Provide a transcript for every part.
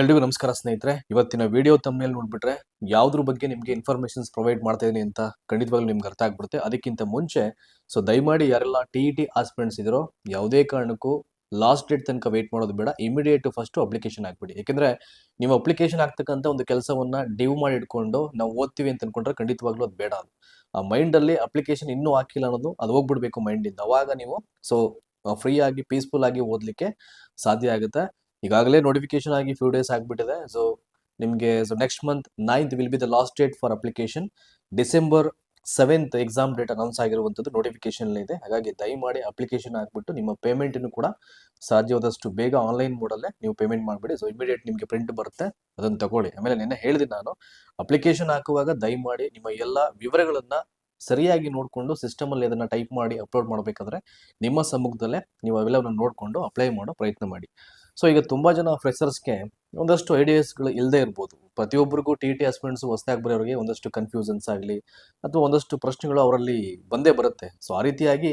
ಎಲ್ರಿಗೂ ನಮಸ್ಕಾರ ಸ್ನೇಹಿತರೆ. ಇವತ್ತಿನ ವಿಡಿಯೋ ತಮ್ಮನೇಲಿ ನೋಡ್ಬಿಟ್ರೆ ಯಾವ್ದ್ರ ಬಗ್ಗೆ ನಿಮಗೆ ಇನ್ಫಾರ್ಮೇಶನ್ಸ್ ಪ್ರೊವೈಡ್ ಮಾಡ್ತಾ ಇದೀನಿ ಅಂತ ಖಂಡಿತವಾಗ್ಲೂ ನಿಮ್ಗೆ ಅರ್ಥ ಆಗ್ಬಿಡುತ್ತೆ. ಅದಕ್ಕಿಂತ ಮುಂಚೆ ಸೊ ದಯಮಾಡಿ ಯಾರೆಲ್ಲ ಟಿ ಇ ಟಿ ಆಸ್ಪಿರೆಂಟ್ಸ್ ಇದ್ರೋ ಯಾವುದೇ ಕಾರಣಕ್ಕೂ ಲಾಸ್ಟ್ ಡೇಟ್ ತನಕ ವೇಟ್ ಮಾಡೋದು ಬೇಡ. ಇಮಿಡಿಯೇಟ್ ಫಸ್ಟ್ ಅಪ್ಲಿಕೇಶನ್ ಹಾಕ್ಬಿಡಿ. ಯಾಕಂದ್ರೆ ನೀವು ಅಪ್ಲಿಕೇಶನ್ ಆಗ್ತಕ್ಕಂಥ ಒಂದು ಕೆಲಸವನ್ನ ಡಿವ್ ಮಾಡಿ ಇಟ್ಕೊಂಡು ನಾವು ಓದ್ತೀವಿ ಅಂತ ಅನ್ಕೊಂಡ್ರೆ ಖಂಡಿತವಾಗ್ಲೂ ಅದು ಬೇಡ ಅದು. ಆ ಮೈಂಡ್ ಅಲ್ಲಿ ಅಪ್ಲಿಕೇಶನ್ ಇನ್ನೂ ಹಾಕಿಲ್ಲ ಅನ್ನೋದು ಅದು ಹೋಗ್ಬಿಡ್ಬೇಕು ಮೈಂಡ್ ಇಂದ. ಅವಾಗ ನೀವು ಸೊ ಫ್ರೀ ಆಗಿ ಪೀಸ್ಫುಲ್ ಆಗಿ ಓದ್ಲಿಕ್ಕೆ ಸಾಧ್ಯ ಆಗುತ್ತೆ. ಈಗಾಗಲೇ ನೋಟಿಫಿಕೇಶನ್ ಆಗಿ ಫ್ಯೂ ಡೇಸ್ ಆಗಿಬಿಟ್ಟಿದೆ. ಸೊ ನಿಮಗೆ so next month ninth will be the last date for application December seventh exam date announce ಆಗಿರುವಂಥದ್ದು ನೋಟಿಫಿಕೇಶನ್ ಇದೆ. ಹಾಗಾಗಿ ದಯಮಾಡಿ ಅಪ್ಲಿಕೇಶನ್ ಹಾಕ್ಬಿಟ್ಟು ನಿಮ್ಮ ಪೇಮೆಂಟನ್ನು ಕೂಡ ಸಾಧ್ಯವಾದಷ್ಟು ಬೇಗ ಆನ್ಲೈನ್ ಮೋಡಲ್ಲೇ ನೀವು ಪೇಮೆಂಟ್ ಮಾಡಿಬಿಡಿ. ಸೊ ಇಮಿಡಿಯೇಟ್ ನಿಮಗೆ ಪ್ರಿಂಟ್ ಬರುತ್ತೆ. ಅದನ್ನು ತಗೊಳ್ಳಿ. ಆಮೇಲೆ ನಿನ್ನೆ ಹೇಳಿದೆ ನಾನು ಅಪ್ಲಿಕೇಶನ್ ಹಾಕುವಾಗ ದಯಮಾಡಿ ನಿಮ್ಮ ಎಲ್ಲ ವಿವರಗಳನ್ನ ಸರಿಯಾಗಿ ನೋಡಿಕೊಂಡು ಸಿಸ್ಟಮಲ್ಲಿ ಅದನ್ನು ಟೈಪ್ ಮಾಡಿ ಅಪ್ಲೋಡ್ ಮಾಡಬೇಕಾದ್ರೆ ನಿಮ್ಮ ಸಮ್ಮುಖದಲ್ಲೇ ನೀವು ಅವೆಲ್ಲವನ್ನು ನೋಡಿಕೊಂಡು ಅಪ್ಲೈ ಮಾಡೋ ಪ್ರಯತ್ನ ಮಾಡಿ. ಸೊ ಈಗ ತುಂಬ ಜನ ಫ್ರೆಷರ್ಸ್ಗೆ ಒಂದಷ್ಟು ಐಡಿಯಾಸ್ಗಳು ಇಲ್ಲದೆ ಇರ್ಬೋದು. ಪ್ರತಿಯೊಬ್ಬರಿಗೂ ಟಿ ಟಿ ಆಸ್ಪಿರೆಂಟ್ಸ್ ಹೊಸದಾಗಿ ಬರೋರಿಗೆ ಒಂದಷ್ಟು ಕನ್ಫ್ಯೂಷನ್ಸ್ ಆಗಲಿ, ಅಥವಾ ಒಂದಷ್ಟು ಪ್ರಶ್ನೆಗಳು ಅವರಲ್ಲಿ ಬಂದೇ ಬರುತ್ತೆ. ಸೊ ಆ ರೀತಿಯಾಗಿ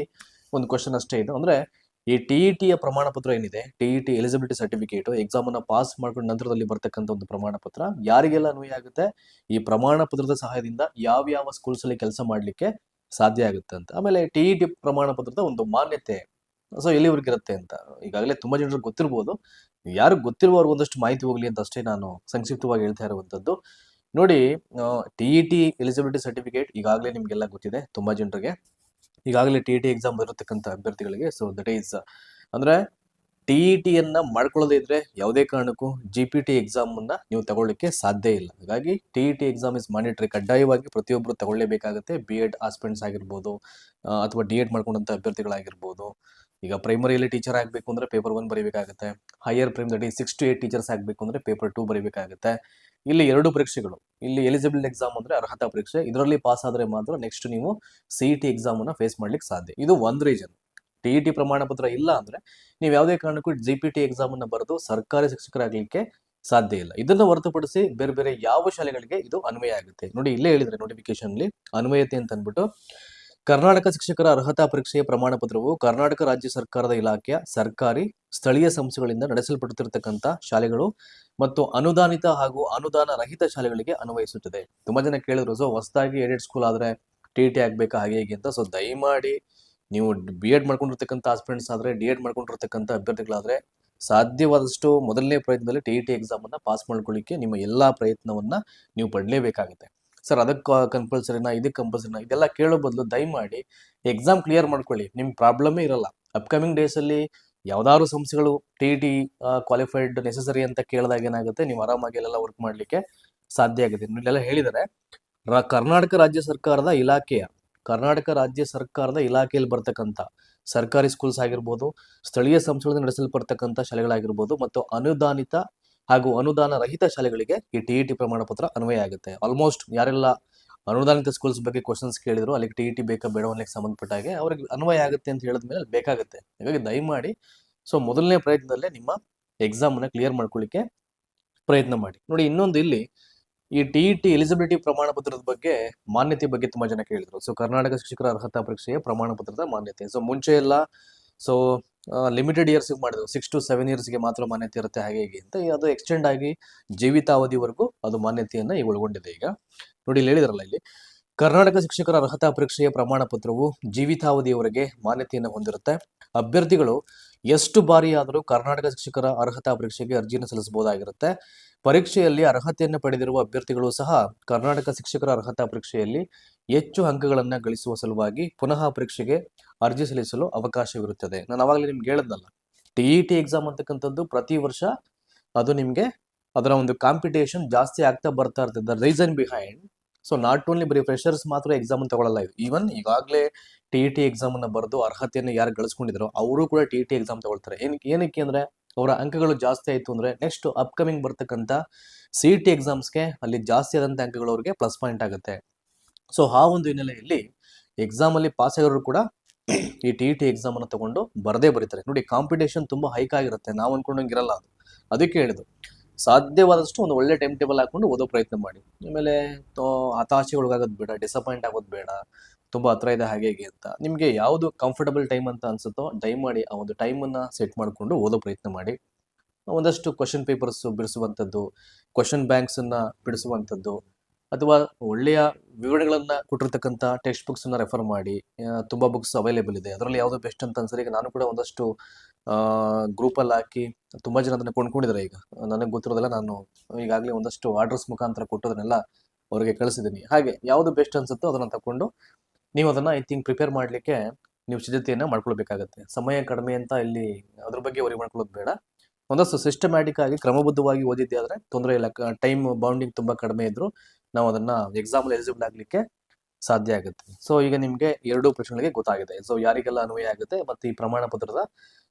ಒಂದು ಕ್ವಶನ್ ಅಷ್ಟೇ ಇದು. ಅಂದರೆ, ಈ ಟಿ ಇ ಟಿಯ ಪ್ರಮಾಣ ಪತ್ರ ಏನಿದೆ? T E T eligibility certificate exam ಅನ್ನ ಪಾಸ್ ಮಾಡ್ಕೊಂಡು ನಂತರದಲ್ಲಿ ಬರ್ತಕ್ಕಂಥ ಒಂದು ಪ್ರಮಾಣ ಪತ್ರ ಯಾರಿಗೆಲ್ಲ ಅನ್ವಯ ಆಗುತ್ತೆ? ಈ ಪ್ರಮಾಣ ಪತ್ರದ ಸಹಾಯದಿಂದ ಯಾವ ಯಾವ ಸ್ಕೂಲ್ಸ್ ಅಲ್ಲಿ ಕೆಲಸ ಮಾಡಲಿಕ್ಕೆ ಸಾಧ್ಯ ಆಗುತ್ತೆ ಅಂತ. ಆಮೇಲೆ ಟಿ ಇ ಟಿ ಪ್ರಮಾಣ ಪತ್ರದ ಒಂದು ಮಾನ್ಯತೆ ಸೊ ಎಲ್ಲಿವರೆಗೆ ಇರುತ್ತೆ ಅಂತ. ಈಗಾಗಲೇ ತುಂಬಾ ಜನರಿಗೆ ಗೊತ್ತಿರ್ಬೋದು. ಯಾರು ಗೊತ್ತಿರುವವ್ರಿಗೆ ಒಂದಷ್ಟು ಮಾಹಿತಿ ಹೋಗ್ಲಿ ಅಂತ ಅಷ್ಟೇ ನಾನು ಸಂಕ್ಷಿಪ್ತವಾಗಿ ಹೇಳ್ತಾ ಇರುವಂತದ್ದು. ನೋಡಿ T E T eligibility certificate ಈಗಾಗಲೇ ನಿಮಗೆಲ್ಲ ಗೊತ್ತಿದೆ ತುಂಬಾ ಜನರಿಗೆ. ಈಗಾಗಲೇ ಟಿ ಇ ಟಿ ಎಕ್ಸಾಮ್ ಬರತಕ್ಕಂಥ ಅಭ್ಯರ್ಥಿಗಳಿಗೆ ಸೊ ದಟ್ ಈಸ್ ಅಂದ್ರೆ ಟಿ ಇ ಟಿಯನ್ನು ಮಾಡ್ಕೊಳ್ಳೋದೇ ಇದ್ರೆ ಯಾವುದೇ ಕಾರಣಕ್ಕೂ ಜಿ ಪಿ ಟಿ ಎಕ್ಸಾಮ್ ಅನ್ನ ನೀವು ತಗೊಳ್ಳಿಕ್ಕೆ ಸಾಧ್ಯ ಇಲ್ಲ. ಹಾಗಾಗಿ T E T exam is mandatory ಕಡ್ಡಾಯವಾಗಿ ಪ್ರತಿಯೊಬ್ಬರು ತಗೊಳ್ಳೇಬೇಕಾಗುತ್ತೆ. ಬಿ ಎಡ್ ಆಸ್ಪಿರೆಂಟ್ಸ್ ಆಗಿರ್ಬೋದು ಅಥವಾ ಡಿ ಎಡ್ ಮಾಡ್ಕೊಂಡಂತ ಅಭ್ಯರ್ಥಿಗಳಾಗಿರ್ಬೋದು. ಈಗ ಪ್ರೈಮರಿಯಲ್ಲಿ ಟೀಚರ್ ಆಗಬೇಕು ಅಂದ್ರೆ paper one ಬರೀಬೇಕಾಗುತ್ತೆ. Higher primary six to eight teachers ಆಗಬೇಕು ಅಂದ್ರೆ ಪೇಪರ್ ಟೂ ಬರೀಬೇಕಾಗುತ್ತೆ. ಇಲ್ಲಿ ಎರಡು ಪರೀಕ್ಷೆಗಳು. ಇಲ್ಲಿ ಎಲಿಜಿಬಲ್ ಎಕ್ಸಾಮ್ ಅಂದರೆ ಅರ್ಹತಾ ಪರೀಕ್ಷೆ. ಇದರಲ್ಲಿ ಪಾಸ್ ಆದರೆ ಮಾತ್ರ ನೆಕ್ಸ್ಟ್ ನೀವು ಸಿ ಇ ಟಿ ಎಕ್ಸಾಮ್ ಅನ್ನ ಫೇಸ್ ಮಾಡ್ಲಿಕ್ಕೆ ಸಾಧ್ಯ. ಇದು ಒಂದು ರೀಸನ್ ಟಿ ಇ ಟಿ ಪ್ರಮಾಣ ಪತ್ರ ಇಲ್ಲ ಅಂದರೆ ನೀವು ಯಾವುದೇ ಕಾರಣಕ್ಕೂ ಜಿ ಪಿ ಟಿ ಎಕ್ಸಾಮನ್ನು ಬರೆದು ಸರ್ಕಾರಿ ಶಿಕ್ಷಕರಾಗಲಿಕ್ಕೆ ಸಾಧ್ಯ ಇಲ್ಲ. ಇದನ್ನು ಹೊರತುಪಡಿಸಿ ಬೇರೆ ಬೇರೆ ಯಾವ ಶಾಲೆಗಳಿಗೆ ಇದು ಅನ್ವಯ ಆಗುತ್ತೆ. ನೋಡಿ ಇಲ್ಲೇ ಹೇಳಿದ್ರೆ ನೋಟಿಫಿಕೇಶನ್ ಅನ್ವಯತೆ ಅಂತ ಅಂದ್ಬಿಟ್ಟು ಕರ್ನಾಟಕ ಶಿಕ್ಷಕರ ಅರ್ಹತಾ ಪರೀಕ್ಷೆಯ ಪ್ರಮಾಣ ಪತ್ರವು ಕರ್ನಾಟಕ ರಾಜ್ಯ ಸರ್ಕಾರದ ಇಲಾಖೆಯ ಸರ್ಕಾರಿ ಸ್ಥಳೀಯ ಸಂಸ್ಥೆಗಳಿಂದ ನಡೆಸಲ್ಪಡುತ್ತಿರತಕ್ಕಂಥ ಶಾಲೆಗಳು ಮತ್ತು ಅನುದಾನಿತ ಹಾಗೂ ಅನುದಾನ ರಹಿತ ಶಾಲೆಗಳಿಗೆ ಅನ್ವಯಿಸುತ್ತದೆ. ತುಂಬಾ ಜನ ಕೇಳಿದ್ರು, ಸೊ, ಹೊಸದಾಗಿ ಎಡಿಟ್ ಸ್ಕೂಲ್ ಆದ್ರೆ ಟಿ ಟಿ ಆಗ್ಬೇಕಾ? ಹಾಗೆ ಹೀಗೆ ಅಂತ. ಸೊ, ದಯಮಾಡಿ ನೀವು ಬಿ ಎಡ್ ಮಾಡ್ಕೊಂಡಿರ್ತಕ್ಕಂಥ ಆಸ್ಪಿರೆಂಟ್ಸ್ ಆದ್ರೆ ಡಿ ಎಡ್ ಮಾಡ್ಕೊಂಡಿರ್ತಕ್ಕಂಥ ಅಭ್ಯರ್ಥಿಗಳಾದ್ರೆ, ಸಾಧ್ಯವಾದಷ್ಟು ಮೊದಲನೇ ಪ್ರಯತ್ನದಲ್ಲಿ ಟಿ ಇ ಟಿ ಎಕ್ಸಾಮ್ ಅನ್ನ ಪಾಸ್ ಮಾಡ್ಕೊಳ್ಳಿಕ್ಕೆ ನಿಮ್ಮ ಎಲ್ಲಾ ಪ್ರಯತ್ನವನ್ನ ನೀವು ಪಡಲೇಬೇಕಾಗುತ್ತೆ. ಸರ್ ಅದಕ್ಕೆ ಕಂಪಲ್ಸರಿನಾ ಇದಕ್ಕೆ ಕಂಪಲ್ಸರಿನಾ ಇದೆಲ್ಲ ಕೇಳೋ ಬದಲು ದಯಮಾಡಿ ಎಕ್ಸಾಮ್ ಕ್ಲಿಯರ್ ಮಾಡ್ಕೊಳ್ಳಿ. ನಿಮ್ಮ ಪ್ರಾಬ್ಲಮೇ ಇರಲ್ಲ. ಅಪ್ಕಮಿಂಗ್ ಡೇಸಲ್ಲಿ ಯಾವ್ದಾದ್ರು ಸಂಸ್ಥೆಗಳು ಟಿ ಟಿ ಕ್ವಾಲಿಫೈಡ್ ನೆಸೆಸರಿ ಅಂತ ಕೇಳಿದಾಗ ಏನಾಗುತ್ತೆ, ನೀವು ಆರಾಮಾಗಿ ಎಲ್ಲ ವರ್ಕ್ ಮಾಡಲಿಕ್ಕೆ ಸಾಧ್ಯ ಆಗುತ್ತೆ ಇಲ್ಲೆಲ್ಲ ಹೇಳಿದರೆ. ಕರ್ನಾಟಕ ರಾಜ್ಯ ಸರ್ಕಾರದ ಇಲಾಖೆಯ, ಕರ್ನಾಟಕ ರಾಜ್ಯ ಸರ್ಕಾರದ ಇಲಾಖೆಯಲ್ಲಿ ಬರ್ತಕ್ಕಂಥ ಸರ್ಕಾರಿ ಸ್ಕೂಲ್ಸ್ ಆಗಿರ್ಬೋದು, ಸ್ಥಳೀಯ ಸಂಸ್ಥೆಗಳಿಂದ ನಡೆಸಲ್ಪಡ್ತಕ್ಕಂಥ ಶಾಲೆಗಳಾಗಿರ್ಬೋದು ಮತ್ತು ಅನುದಾನಿತ ಹಾಗೂ ಅನುದಾನ ರಹಿತ ಶಾಲೆಗಳಿಗೆ ಈ ಟಿ ಇ ಟಿ ಪ್ರಮಾಣ ಪತ್ರ ಅನ್ವಯ ಆಗುತ್ತೆ. ಆಲ್ಮೋಸ್ಟ್ ಯಾರೆಲ್ಲ ಅನುದಾನಿತ ಸ್ಕೂಲ್ಸ್ ಬಗ್ಗೆ ಕ್ವಶನ್ಸ್ ಕೇಳಿದ್ರು, ಅಲ್ಲಿಗೆ ಟಿ ಇ ಟಿ ಬೇಕಾ ಬೇಡ ಅನ್ನಕ್ಕೆ ಸಂಬಂಧಪಟ್ಟ ಹಾಗೆ ಅವ್ರಿಗೆ ಅನ್ವಯ ಆಗುತ್ತೆ ಅಂತ ಹೇಳಿದ್ಮೇಲೆ ಮೇಲೆ ಬೇಕಾಗುತ್ತೆ. ಹಾಗಾಗಿ ದಯಮಾಡಿ ಸೊ ಮೊದಲನೇ ಪ್ರಯತ್ನದಲ್ಲೇ ನಿಮ್ಮ ಎಕ್ಸಾಮ್ ಅನ್ನ ಕ್ಲಿಯರ್ ಮಾಡ್ಕೊಳ್ಳಿಕ್ಕೆ ಪ್ರಯತ್ನ ಮಾಡಿ. ನೋಡಿ, ಇನ್ನೊಂದು ಇಲ್ಲಿ ಈ ಟಿ ಇ ಟಿ ಎಲಿಜಿಬಿಲಿಟಿ ಪ್ರಮಾಣ ಪತ್ರದ ಬಗ್ಗೆ ಮಾನ್ಯತೆ ಬಗ್ಗೆ ತುಂಬಾ ಜನ ಕೇಳಿದ್ರು. ಸೊ ಕರ್ನಾಟಕ ಶಿಕ್ಷಕರ ಅರ್ಹತಾ ಪರೀಕ್ಷೆಯ ಪ್ರಮಾಣ ಪತ್ರದ ಮಾನ್ಯತೆ. ಸೊ ಮುಂಚೆ ಎಲ್ಲ ಸೊ ಲಿಮಿಟೆಡ್ ಇಯರ್ಸ್ ಮಾಡಿದ್ರು. ಸಿಕ್ಸ್ ಟು ಸೆವೆನ್ಗೆ ಮಾತ್ರ ಮಾನ್ಯತೆ ಇರುತ್ತೆ ಹಾಗೆ ಹೀಗೆ ಅಂತ ಅದು ಎಕ್ಸ್ಟೆಂಡ್ ಆಗಿ ಜೀವಿತಾವಧಿವರೆಗೂ ಅದು ಮಾನ್ಯತೆಯನ್ನ ಈಗ ಒಳಗೊಂಡಿದೆ ಈಗ. ನೋಡಿ ಇಲ್ಲಿ ಹೇಳಿದ್ರಲ್ಲ ಇಲ್ಲಿ. ಕರ್ನಾಟಕ ಶಿಕ್ಷಕರ ಅರ್ಹತಾ ಪರೀಕ್ಷೆಯ ಪ್ರಮಾಣ ಪತ್ರವು ಜೀವಿತಾವಧಿಯವರೆಗೆ ಮಾನ್ಯತೆಯನ್ನು ಹೊಂದಿರುತ್ತೆ. ಅಭ್ಯರ್ಥಿಗಳು ಎಷ್ಟು ಬಾರಿಯಾದರೂ ಕರ್ನಾಟಕ ಶಿಕ್ಷಕರ ಅರ್ಹತಾ ಪರೀಕ್ಷೆಗೆ ಅರ್ಜಿಯನ್ನು ಸಲ್ಲಿಸಬಹುದಾಗಿರುತ್ತೆ. ಪರೀಕ್ಷೆಯಲ್ಲಿ ಅರ್ಹತೆಯನ್ನು ಪಡೆದಿರುವ ಅಭ್ಯರ್ಥಿಗಳು ಸಹ ಕರ್ನಾಟಕ ಶಿಕ್ಷಕರ ಅರ್ಹತಾ ಪರೀಕ್ಷೆಯಲ್ಲಿ ಹೆಚ್ಚು ಅಂಕಗಳನ್ನು ಗಳಿಸುವ ಸಲುವಾಗಿ ಪುನಃ ಪರೀಕ್ಷೆಗೆ ಅರ್ಜಿ ಸಲ್ಲಿಸಲು ಅವಕಾಶವಿರುತ್ತದೆ. ನಾನು ಅವಾಗಲೇ ನಿಮ್ಗೆ ಹೇಳದ್ನಲ್ಲ, ಟಿ ಇ ಟಿ ಎಕ್ಸಾಮ್ ಅಂತಕ್ಕಂಥದ್ದು ಪ್ರತಿ ವರ್ಷ ಅದು ನಿಮಗೆ ಅದರ ಒಂದು ಕಾಂಪಿಟೇಷನ್ ಜಾಸ್ತಿ ಆಗ್ತಾ ಬರ್ತಾ ಇರ್ತದೆ. The reason behind so not only ಬರೀ ಫ್ರೆಷರ್ಸ್ ಮಾತ್ರ ಎಕ್ಸಾಮ್ ತಗೊಳ್ಳಲ್ಲ ಈವನ್ ಈಗಾಗಲೇ ಟಿ ಇ ಟಿ ಎಕ್ಸಾಮ್ ಅನ್ನ ಬರೆದು ಅರ್ಹತೆಯನ್ನು ಯಾರು ಗಳಿಸ್ಕೊಂಡಿದ್ರು ಅವರು ಕೂಡ ಟಿ ಇ ಟಿ ಎಕ್ಸಾಮ್ ತಗೊಳ್ತಾರೆ. ಏನಕ್ಕೆ ಏನಕ್ಕೆ ಅಂದರೆ ಅವರ ಅಂಕಗಳು ಜಾಸ್ತಿ ಆಯಿತು ಅಂದರೆ ನೆಕ್ಸ್ಟ್ ಅಪ್ಕಮಿಂಗ್ ಬರ್ತಕ್ಕಂಥ ಸಿ ಇ ಟಿ ಎಕ್ಸಾಮ್ಸ್ಗೆ ಅಲ್ಲಿ ಜಾಸ್ತಿ ಆದಂಥ ಅಂಕಗಳು ಅವ್ರಿಗೆ ಪ್ಲಸ್ ಪಾಯಿಂಟ್ ಆಗುತ್ತೆ. ಸೊ ಆ ಒಂದು ಹಿನ್ನೆಲೆಯಲ್ಲಿ ಎಕ್ಸಾಮಲ್ಲಿ ಪಾಸ್ ಆಗಿರೋರು ಕೂಡ ಈ ಟಿ ಇ ಟಿ ಎಕ್ಸಾಮ್ ಅನ್ನು ತಗೊಂಡು ಬರದೇ ಬರೀತಾರೆ. ನೋಡಿ ಕಾಂಪಿಟೇಷನ್ ತುಂಬ ಹೈಕ್ ಆಗಿರುತ್ತೆ. ನಾವು ಅಂದ್ಕೊಂಡಂಗೆ ಇರಲ್ಲ ಅದು. ಅದಕ್ಕೆ ಹೇಳಿದ್ದು. ಸಾಧ್ಯವಾದಷ್ಟು ಒಂದು ಒಳ್ಳೆ ಟೈಮ್ ಟೇಬಲ್ ಹಾಕೊಂಡು ಓದೋ ಪ್ರಯತ್ನ ಮಾಡಿ. ಆಮೇಲೆ ಹತಾಶೆಗೊಳಗಾಗೋದು ಬೇಡ ಡಿಸಪಾಯಿಂಟ್ ಆಗೋದು ಬೇಡ, ತುಂಬಾ ಹತ್ರ ಇದೆ ಹಾಗೆ ಹೇಗೆ ಅಂತ. ನಿಮಗೆ ಯಾವುದು ಕಂಫರ್ಟಬಲ್ ಟೈಮ್ ಅಂತ ಅನ್ಸುತ್ತೋ ಮಾಡಿ ಆ ಒಂದು ಟೈಮನ್ನು ಸೆಟ್ ಮಾಡಿಕೊಂಡು ಓದೋ ಪ್ರಯತ್ನ ಮಾಡಿ. ಒಂದಷ್ಟು ಕ್ವಶನ್ ಪೇಪರ್ಸ್ ಬಿಡಿಸುವಂಥದ್ದು ಕ್ವಶನ್ ಬ್ಯಾಂಕ್ಸನ್ನು ಬಿಡಿಸುವಂಥದ್ದು, ಅಥವಾ ಒಳ್ಳೆಯ ವಿವರಗಳನ್ನ ಕೊಟ್ಟಿರ್ತಕ್ಕಂಥ ಟೆಕ್ಸ್ಟ್ ಬುಕ್ಸನ್ನು ರೆಫರ್ ಮಾಡಿ ತುಂಬಾ ಬುಕ್ಸ್ ಅವೈಲೇಬಲ್ ಇದೆ. ಅದರಲ್ಲಿ ಯಾವುದು ಬೆಸ್ಟ್ ಅಂತ ಅನ್ಸರಿ ಈಗ ನಾನು ಕೂಡ ಒಂದಷ್ಟು ಗ್ರೂಪಲ್ಲಿ ಹಾಕಿ ತುಂಬ ಜನ ಅದನ್ನು ಕೊಂಡ್ಕೊಂಡಿದ್ದಾರೆ ಈಗ. ನನಗೆ ಗೊತ್ತಿರೋದಲ್ಲ ನಾನು ಈಗಾಗಲೇ ಒಂದಷ್ಟು ಆರ್ಡರ್ಸ್ ಮುಖಾಂತರ ಕೊಟ್ಟೋದನ್ನೆಲ್ಲ ಅವರಿಗೆ ಕಳಿಸಿದ್ದೀನಿ ಹಾಗೆ ಯಾವುದು ಬೆಸ್ಟ್ ಅನ್ಸುತ್ತೋ ಅದನ್ನು ತಗೊಂಡು ನೀವು ಅದನ್ನು ಐ ಥಿಂಕ್ ಪ್ರಿಪೇರ್ ಮಾಡಲಿಕ್ಕೆ ನೀವು ಸಿದ್ಧತೆಯನ್ನು ಮಾಡ್ಕೊಳ್ಬೇಕಾಗತ್ತೆ. ಸಮಯ ಕಡಿಮೆ ಅಂತ ಇಲ್ಲಿ ಅದ್ರ ಬಗ್ಗೆ ವರಿ ಮಾಡ್ಕೊಳ್ಳೋದು ಬೇಡ. ಒಂದಷ್ಟು ಸಿಸ್ಟಮ್ಯಾಟಿಕ್ ಆಗಿ ಕ್ರಮಬದ್ಧವಾಗಿ ಓದಿದ್ದೆ ಆದರೆ ತೊಂದರೆ ಇಲ್ಲ. ಟೈಮ್ ಬೌಂಡಿಂಗ್ ತುಂಬ ಕಡಿಮೆ ಇದ್ದರೂ ನಾವು ಅದನ್ನು ಎಕ್ಸಾಮಲ್ಲಿ ಎಲಿಜಿಬಲ್ ಆಗಲಿಕ್ಕೆ ಸಾಧ್ಯ ಆಗುತ್ತೆ. ಸೊ ಈಗ ನಿಮಗೆ ಎರಡೂ ಪ್ರಶ್ನೆಗಳಿಗೆ ಗೊತ್ತಾಗಿದೆ. ಸೊ ಯಾರಿಗೆಲ್ಲ ಅನ್ವಯ ಆಗುತ್ತೆ ಮತ್ತು ಈ ಪ್ರಮಾಣ ಪತ್ರದ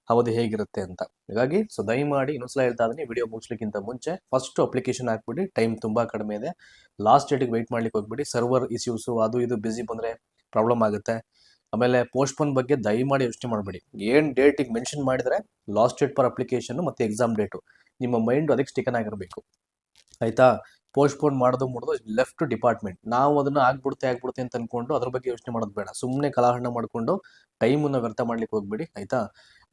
ಅವಧಿ ಹೇಗಿರುತ್ತೆ ಅಂತ. ಹೀಗಾಗಿ ಸೊ ದಯಮಾಡಿ ಇನ್ನೊಂದ್ಸಲ ಹೇಳ್ತಾ ಇದ್ದೀನಿ ವಿಡಿಯೋ ಮುಗಿಸ್ಲಿಕ್ಕಿಂತ ಮುಂಚೆ ಫಸ್ಟ್ ಅಪ್ಲಿಕೇಶನ್ ಹಾಕ್ಬಿಡಿ ಟೈಮ್ ತುಂಬ ಕಡಿಮೆ ಇದೆ. ಲಾಸ್ಟ್ ಡೇಟಿಗೆ ವೆಯ್ಟ್ ಮಾಡ್ಲಿಕ್ಕೆ ಹೋಗ್ಬಿಡಿ ಸರ್ವರ್ ಇಶ್ಯೂಸು ಅದು ಇದು ಬಿಸಿ ಬಂದರೆ ಪ್ರಾಬ್ಲಮ್ ಆಗುತ್ತೆ. ಆಮೇಲೆ ಪೋಸ್ಟ್ಪೋನ್ ಬಗ್ಗೆ ದಯಮಾಡಿ ಯೋಚನೆ ಮಾಡಬೇಡಿ. ಏನು ಡೇಟಿಗೆ ಮೆನ್ಷನ್ ಮಾಡಿದರೆ ಲಾಸ್ಟ್ ಡೇಟ್ ಪರ್ ಅಪ್ಲಿಕೇಶನ್ ಮತ್ತು ಎಕ್ಸಾಮ್ ಡೇಟು ನಿಮ್ಮ ಮೈಂಡ್ ಅದಕ್ಕೆ ಸ್ಟಿಕನ್ ಆಗಿರಬೇಕು ಆಯಿತಾ? ಪೋಸ್ಟ್ಪೋನ್ ಮಾಡೋದು ಮಾಡೋದು ಲೆಫ್ಟ್ ಡಿಪಾರ್ಟ್ಮೆಂಟ್ ನಾವು ಅದನ್ನು ಆಗ್ಬಿಡುತ್ತೆ ಆಗ್ಬಿಡುತ್ತೆ ಅಂತ ಅಂದ್ಕೊಂಡು ಅದ್ರ ಬಗ್ಗೆ ಯೋಚನೆ ಮಾಡೋದು ಬೇಡ. ಸುಮ್ಮನೆ ಕಲಾಹರಣ ಮಾಡಿಕೊಂಡು ಟೈಮನ್ನು ವ್ಯರ್ಥ ಮಾಡ್ಲಿಕ್ಕೆ ಹೋಗ್ಬೇಡಿ, ಆಯಿತಾ?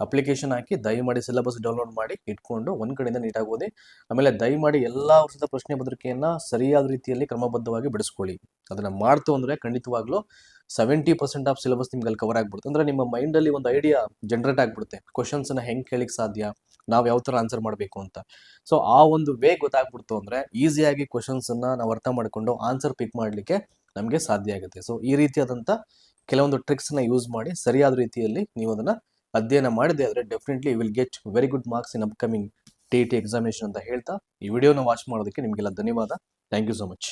ಅಪ್ಲಿಕೇಶನ್ ಹಾಕಿ ದಯಮಾಡಿ ಸಿಲೆಬಸ್ ಡೌನ್ಲೋಡ್ ಮಾಡಿ, ಇಟ್ಕೊಂಡು ಒಂದು ಕಡೆಯಿಂದ ನೀಟಾಗಿ ಓದಿ, ಆಮೇಲೆ ದಯಮಾಡಿ ಎಲ್ಲ ವರ್ಷದ ಪ್ರಶ್ನೆ ಪತ್ರಿಕೆಯನ್ನು ಸರಿಯಾದ ರೀತಿಯಲ್ಲಿ ಕ್ರಮಬದ್ಧವಾಗಿ ಬಿಡಿಸ್ಕೊಳ್ಳಿ. ಅದನ್ನು ಮಾಡ್ತು ಅಂದರೆ ಖಂಡಿತವಾಗ್ಲೂ ಸೆವೆಂಟಿ ಪರ್ಸೆಂಟ್ ಆಫ್ ಸಿಲೆಬಸ್ ನಿಮ್ಗೆ ಅಲ್ಲಿ ಕವರ್ ಆಗ್ಬಿಡುತ್ತೆ. ಅಂದರೆ ನಿಮ್ಮ ಮೈಂಡಲ್ಲಿ ಒಂದು ಐಡಿಯಾ ಜನರೇಟ್ ಆಗಿಬಿಡುತ್ತೆ. ಕ್ವಶನ್ಸನ್ನು ಹೆಂಗೆ ಕೇಳಿಕ್ಕೆ ಸಾಧ್ಯ? ನಾವು ಯಾವ ಥರ ಆನ್ಸರ್ ಮಾಡಬೇಕು ಅಂತ. ಸೊ ಆ ಒಂದು ವೇ ಗೊತ್ತಾಗ್ಬಿಡ್ತು ಅಂದರೆ ಈಸಿಯಾಗಿ ಕ್ವಶನ್ಸನ್ನು ನಾವು ಅರ್ಥ ಮಾಡಿಕೊಂಡು ಆನ್ಸರ್ ಪಿಕ್ ಮಾಡಲಿಕ್ಕೆ ನಮಗೆ ಸಾಧ್ಯ ಆಗುತ್ತೆ. ಸೊ ಈ ರೀತಿಯಾದಂಥ ಕೆಲವೊಂದು ಟ್ರಿಕ್ಸ್ನ ಯೂಸ್ ಮಾಡಿ ಸರಿಯಾದ ರೀತಿಯಲ್ಲಿ ನೀವು ಅದನ್ನು ಅಧ್ಯಯನ ಮಾಡಿದೆ ಆದರೆ definitely will get very good marks in upcoming T T examination ಅಂತ ಹೇಳ್ತಾ ಈ ವಿಡಿಯೋನ ವಾಚ್ ಮಾಡೋದಕ್ಕೆ ನಿಮಗೆಲ್ಲ ಧನ್ಯವಾದ. Thank you so much